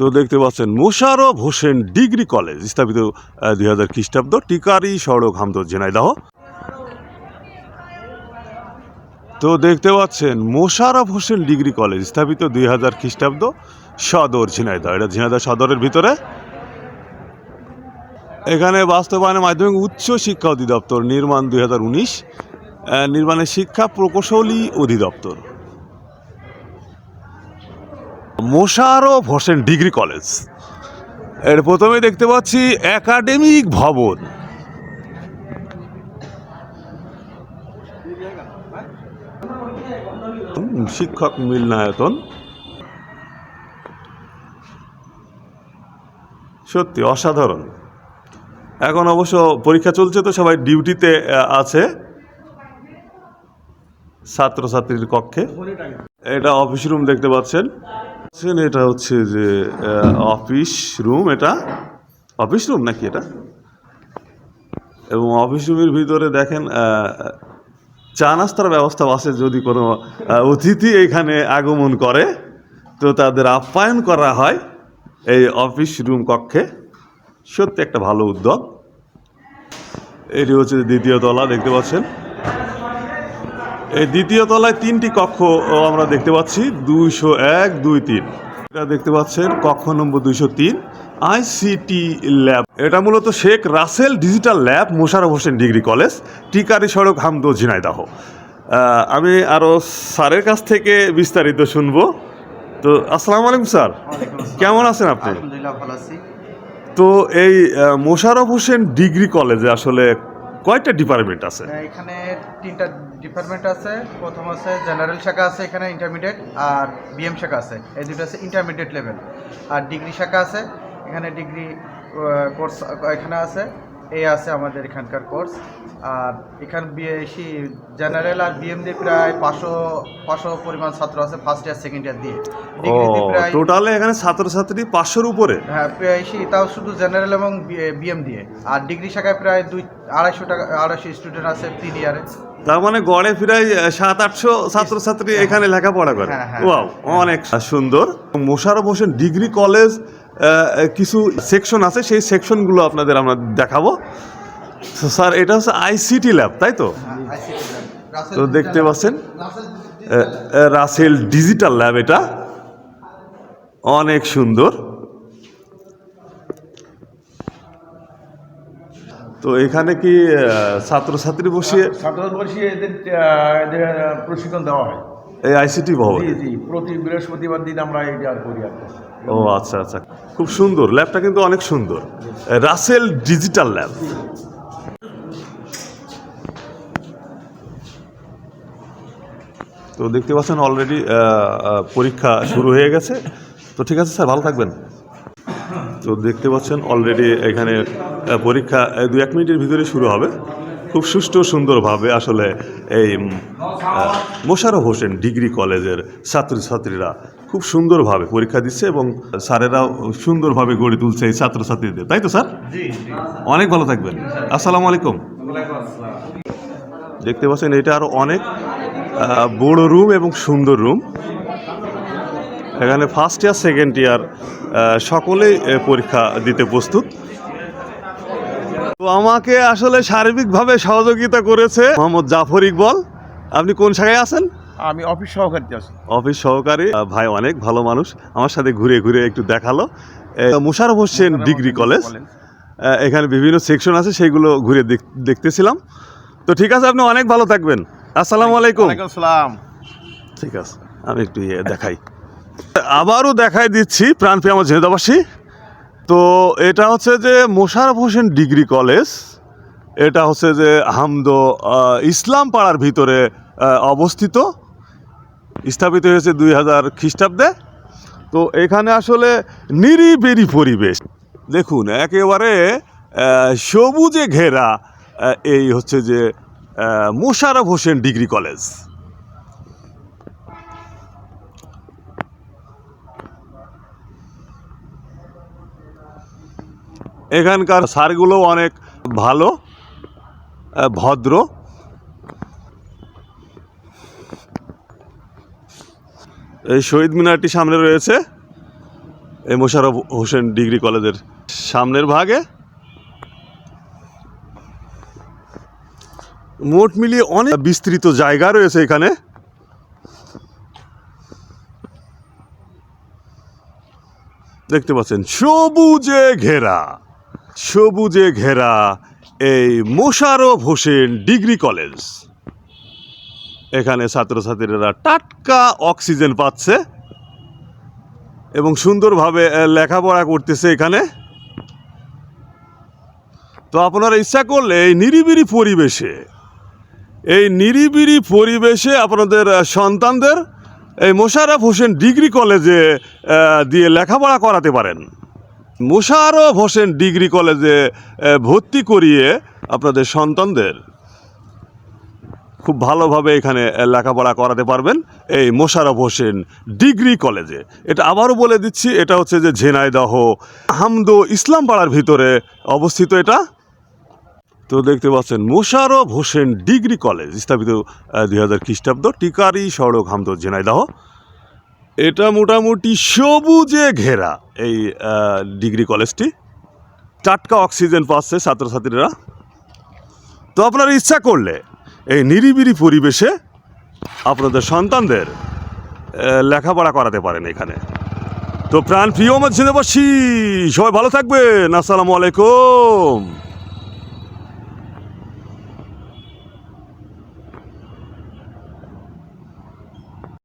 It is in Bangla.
তো দেখতে পাচ্ছেন মোশারফ হোসেন ডিগ্রি কলেজ, স্থাপিত দুই হাজার খ্রিস্টাব্দ। টিকারি সড়ক হামদ ঝিনাইদহ। তো দেখতে পাচ্ছেন মোশারফ হোসেন ডিগ্রি কলেজ, স্থাপিত দুই হাজার খ্রিস্টাব্দ, সদর ঝিনাইদহ। এটা ঝিনাইদহ সদরের ভিতরে। এখানে বাস্তবায়নের মাধ্যমিক উচ্চ শিক্ষা অধিদপ্তর নির্মাণ দুই হাজার উনিশ নির্মাণের শিক্ষা প্রকৌশলী অধিদপ্তর। Mosharraf Hossain degree college. এর প্রথমে দেখতে পাচ্ছি একাডেমিক ভবন। শিক্ষক মিলনায়তন। সত্যি অসাধারণ। এখন অবশ্য পরীক্ষা চলছে তো সবাই ডিউটিতে আছে। ছাত্রছাত্রীর কক্ষে। এটা অফিস রুম দেখতে পাচ্ছেন। এটা হচ্ছে যে অফিস রুম এটা? অফিস রুম নাকি এটা? এবং অফিস রুমের ভিতরে দেখেন চা নাস্তার ব্যবস্থা আছে যদি কোনো অতিথি এখানে আগমন করে, তো তাদের আপ্যায়ন করা হয় এই অফিস রুম কক্ষে। সত্যি একটা ভালো উদ্যোগ। এটি হচ্ছে দ্বিতীয় তলা, দেখতে পাচ্ছেন। এই দ্বিতীয় তলায় তিনটি কক্ষ আমরা দেখতে পাচ্ছি দুইশো এক দুই তিন। এটা দেখতে পাচ্ছেন কক্ষ নম্বর দুইশো তিন আইসিটি ল্যাব এটা মূলত Sheikh Russel digital lab Mosharraf Hossain degree college Tikari সড়ক হামদো ঝিনাইদাহ। আমি আরও স্যারের কাছ থেকে বিস্তারিত শুনব। তো আসসালামু আলাইকুম স্যার। কেমন আছেন আপনি? তো এই মোশারফ হোসেন ডিগ্রি কলেজে আসলে কয়টা ডিপার্টমেন্ট আছে? এখানে তিনটা ডিপার্টমেন্ট আছে। প্রথম আছে জেনারেল শাখা আছে এখানে ইন্টারমিডিয়েট আর বিএম শাখা আছে। এই দুটো আছে ইন্টারমিডিয়েট লেভেল আর ডিগ্রি শাখা আছে। এখানে ডিগ্রি কোর্স এখানে আছে। এই আছে আমাদের এখানকার কোর্স আর এখানে বিএসি জেনারেল আর বিএম দিয়ে প্রায় পাঁচশো পাঁচশো পরিমাণ ছাত্র আছে ফার্স্ট ইয়ার সেকেন্ড ইয়ার দিয়ে। টোটালে এখানে ছাত্রছাত্রী পাঁচশোর উপরে? হ্যাঁ বেশি তাও শুধু জেনারেল এবং বিএম দিয়ে আর ডিগ্রি শাখায় প্রায় দুই আড়াইশো টাকা আড়াইশো স্টুডেন্ট আছে তিন ইয়ারে তার মানে গড়ে প্রায় সাত আটশো ছাত্রছাত্রী এখানে লেখাপড়া করে। হ্যাঁ, হ্যাঁ। ওয়াও অনেক সুন্দর। মোশাররফ হোসেন ডিগ্রি কলেজ কিছু সেকশন আছে, সেই সেকশনগুলো আপনাদের আমরা দেখাবো। স্যার এটা হচ্ছে আইসিটি ল্যাব তাই তো? তো দেখতে পাচ্ছেন রাসেল ডিজিটাল ল্যাব এটা। অনেক সুন্দর। তো এখানে কি ছাত্রছাত্রী বসিয়ে ছাত্র বসিয়ে এদের প্রশিক্ষণ দেওয়া হয়। এই আইসিটি ভবন? জি জি প্রতি বৃহস্পতিবার দিন আমরা এটা করি আর ও আচ্ছা আচ্ছা। খুব সুন্দর ল্যাবটা কিন্তু অনেক সুন্দর। Russel digital lab. তো দেখতে পাচ্ছেন অলরেডি পরীক্ষা শুরু হয়ে গেছে। তো ঠিক আছে স্যার ভালো থাকবেন। তো দেখতে পাচ্ছেন অলরেডি এখানে পরীক্ষা দু এক মিনিটের ভিতরে শুরু হবে। খুব সুষ্ঠু সুন্দরভাবে আসলে এই মোশারফ হোসেন ডিগ্রি কলেজের ছাত্রছাত্রীরা খুব সুন্দরভাবে পরীক্ষা দিচ্ছে এবং স্যারেরাও সুন্দরভাবে গড়ে তুলছে এই ছাত্রছাত্রীদের। তাই তো স্যার? অনেক ভালো থাকবেন। আসসালামু আলাইকুম। দেখতে পাচ্ছেন এটা আরও অনেক বড় রুম এবং সুন্দর রুম। এখানে ফার্স্ট ইয়ার সেকেন্ড ইয়ার সকলেই পরীক্ষা দিতে প্রস্তুত। তো আমাকে আসলে সার্বিকভাবে সহযোগিতা করেছে মোহাম্মদ জাফর ইকবল। আপনি কোন শাখায় আছেন? আমি অফিস সহকারী আছি। অফিস সহকারী। ভাই অনেক ভালো মানুষ। আমার সাথে ঘুরে ঘুরে একটু দেখাল। Musharraf Hossain degree college. এখানে বিভিন্ন সেকশন আছে সেইগুলো ঘুরে দেখতেছিলাম। তো ঠিক আছে আপনি অনেক ভালো থাকবেন। আসসালামু আলাইকুম। আসসালাম। ঠিক আছে আমি একটু ইয়ে দেখাই। আবারও দেখাই দিচ্ছি প্রাণপ্রিয় আমার জেনেদাবাসী। তো এটা হচ্ছে যে মোশাররফ হোসেন ডিগ্রি কলেজ। এটা হচ্ছে যে হামদো ইসলাম পাড়ার ভিতরে অবস্থিত। স্থাপিত হয়েছে দুই হাজার খ্রিস্টাব্দে। তো এখানে আসলে নিরিবিরি পরিবেশ। দেখুন একেবারে সবুজে ঘেরা এই হচ্ছে যে আহ, মোশাররফ হোসেন ডিগ্রি কলেজ। এখানকার স্যারগুলো অনেক ভালো ভদ্র। এই শহীদ মিনারটি সামনে রয়েছে, এই মোশারফ হোসেন ডিগ্রি কলেজের সামনের ভাগে। মোট মিলিয়ে অনেক বিস্তৃত জায়গা রয়েছে এখানে। দেখতে পাচ্ছেন, সবুজে ঘেরা। সবুজে ঘেরা এই মোশারফ হোসেন ডিগ্রি কলেজ। এখানে ছাত্রছাত্রীরা টাটকা অক্সিজেন পাচ্ছে এবং সুন্দরভাবে লেখাপড়া করতেছে এখানে। তো আপনারা ইচ্ছা করলে এই নিরিবিরি পরিবেশে, এই নিরিবিরি পরিবেশে আপনাদের সন্তানদের এই মোশাররফ হোসেন ডিগ্রি কলেজে দিয়ে লেখাপড়া করাতে পারেন। মোশাররফ হোসেন ডিগ্রি কলেজে ভর্তি করিয়ে আপনাদের সন্তানদের খুব ভালোভাবে এখানে লেখাপড়া করাতে পারবেন এই মোশারফ হোসেন ডিগ্রি কলেজে। এটা আবারও বলে দিচ্ছি, এটা হচ্ছে যে ঝেনাইদহ, হামদো ইসলাম পাড়ার ভিতরে অবস্থিত এটা। তো দেখতে পাচ্ছেন মোশারফ হোসেন ডিগ্রি কলেজ, স্থাপিত দুই হাজার খ্রিস্টাব্দ, টিকারি সড়ক, হামদো, ঝেনাইদহ। এটা মোটামুটি সবুজে ঘেরা এই ডিগ্রি কলেজটি। টাটকা অক্সিজেন পাচ্ছে ছাত্রছাত্রীরা। তো আপনারা ইচ্ছা করলে এই নিরিবিরি পরিবেশে আপনাদের সন্তানদের লেখাপড়া করাতে পারেন এখানে। তো প্রাণ প্রিয় মধ্যে বসি সবাই ভালো থাকবেন। আসসালামু আলাইকুম।